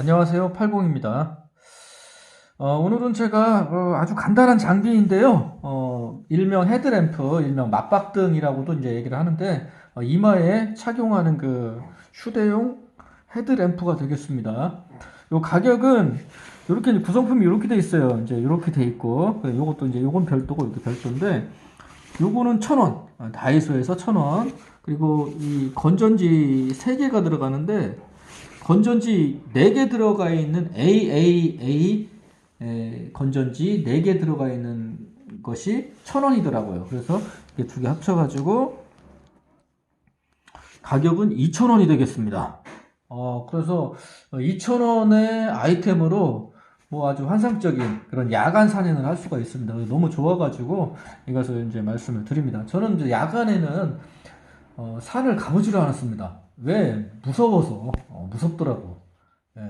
안녕하세요. 팔공입니다. 어, 오늘은 제가 어, 아주 간단한 장비인데요. 어, 일명 헤드램프, 일명 맞박등이라고도 이제 얘기를 하는데 어, 이마에 착용하는 그 휴대용 헤드램프가 되겠습니다. 요 가격은 이렇게 구성품이 이렇게 돼 있어요. 이제 이렇게 돼 있고 그래, 요것도 이제 요건 별도고 이렇게 별도인데 요거는 천 원, 아, 다이소에서 천 원. 그리고 이 건전지 세 개가 들어가는데 건전지 4개 들어가 있는 AAA 에, 건전지 4개 들어가 있는 것이 1000원이더라고요. 그래서 이게 두 개 합쳐가지고 가격은 2000원이 되겠습니다. 어, 그래서 2000원의 아이템으로 뭐 아주 환상적인 그런 야간 산행을 할 수가 있습니다. 너무 좋아가지고 이것을 이제 말씀을 드립니다. 저는 이제 야간에는 어, 산을 가보지를 않았습니다. 왜? 무서워서. 어, 무섭더라고. 예.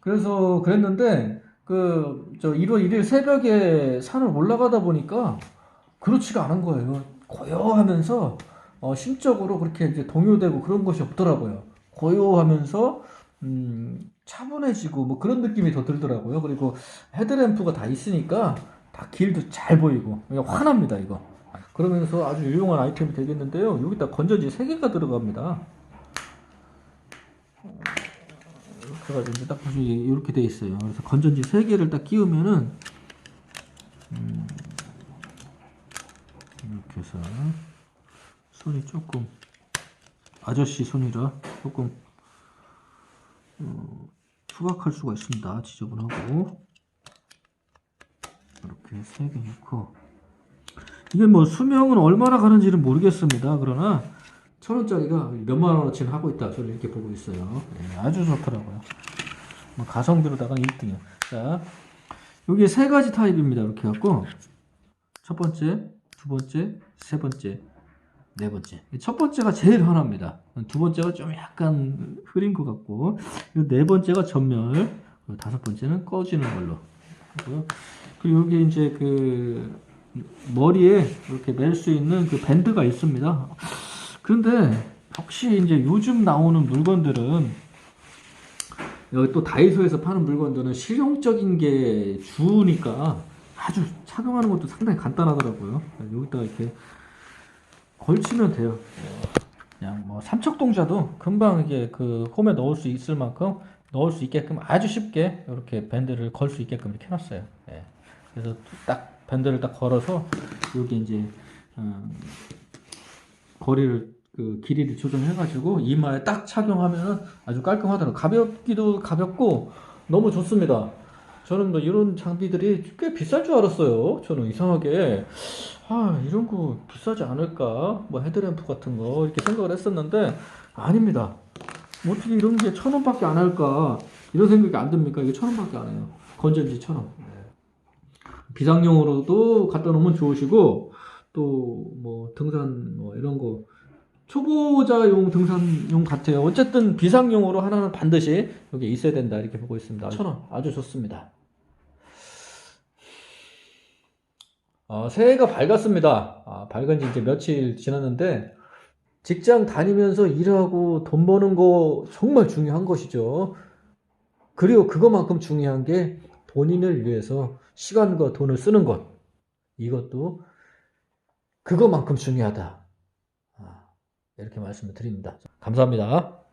그래서 그랬는데, 그, 저 1월 1일 새벽에 산을 올라가다 보니까 그렇지가 않은 거예요. 고요하면서, 어, 심적으로 그렇게 이제 동요되고 그런 것이 없더라고요. 고요하면서, 음, 차분해지고 뭐 그런 느낌이 더 들더라고요. 그리고 헤드램프가 다 있으니까 다 길도 잘 보이고, 환합니다, 이거. 그러면서 아주 유용한 아이템이 되겠는데요. 여기다 건전지 3개가 들어갑니다. 그래가지고 이제 딱 보시면 이렇게 돼 있어요. 그래서 건전지 3개를 딱 끼우면은 음, 이렇게 해서 손이 조금 아저씨 손이라 조금 어, 투박할 수가 있습니다. 지저분하고 이렇게 3개 넣고 이게 뭐 수명은 얼마나 가는지는 모르겠습니다. 그러나 천 원짜리가 몇만 원어치는 하고 있다. 저는 이렇게 보고 있어요. 네, 아주 좋더라고요. 뭐 가성비로다가 1등이요. 자, 여기 세 가지 타입입니다. 이렇게 해갖고 첫 번째, 두 번째, 세 번째, 네 번째. 첫 번째가 제일 흔합니다. 두 번째가 좀 약간 흐린 것 같고, 이네 번째가 전멸, 다섯 번째는 꺼지는 걸로. 그리고 여기 이제 그 머리에 이렇게 멜 수 있는 그 밴드가 있습니다. 그런데 혹시 이제 요즘 나오는 물건들은 여기 또 다이소에서 파는 물건들은 실용적인 게 주니까 아주 착용하는 것도 상당히 간단하더라고요. 여기다가 이렇게 걸치면 돼요. 그냥 뭐 삼척동자도 금방 이게 그 홈에 넣을 수 있을 만큼 넣을 수 있게끔 아주 쉽게 이렇게 밴드를 걸 수 있게끔 이렇게 해놨어요. 예. 그래서 딱 밴드를 딱 걸어서 여기 이제 어, 거리를 그 길이를 조정해가지고 이마에 딱 착용하면 아주 깔끔하더라고요. 가볍기도 가볍고 너무 좋습니다. 저는 뭐 이런 장비들이 꽤 비쌀 줄 알았어요. 저는 이상하게 아 이런 거 비싸지 않을까 뭐 헤드램프 같은 거 이렇게 생각을 했었는데 아닙니다. 뭐 어떻게 이런 게 천 원밖에 안 할까 이런 생각이 안 듭니까? 이게 천 원밖에 안 해요. 건전지 천 원. 비상용으로도 갖다 놓으면 좋으시고 또 뭐 등산 뭐 이런 거 초보자용 등산용 같아요. 어쨌든 비상용으로 하나는 반드시 여기 있어야 된다 이렇게 보고 있습니다. 천원 아주 좋습니다. 어, 새해가 밝았습니다. 아, 밝은 지 이제 며칠 지났는데 직장 다니면서 일하고 돈 버는 거 정말 중요한 것이죠. 그리고 그것만큼 중요한 게 본인을 위해서 시간과 돈을 쓰는 것. 이것도 그것만큼 중요하다. 아, 이렇게 말씀을 드립니다. 감사합니다.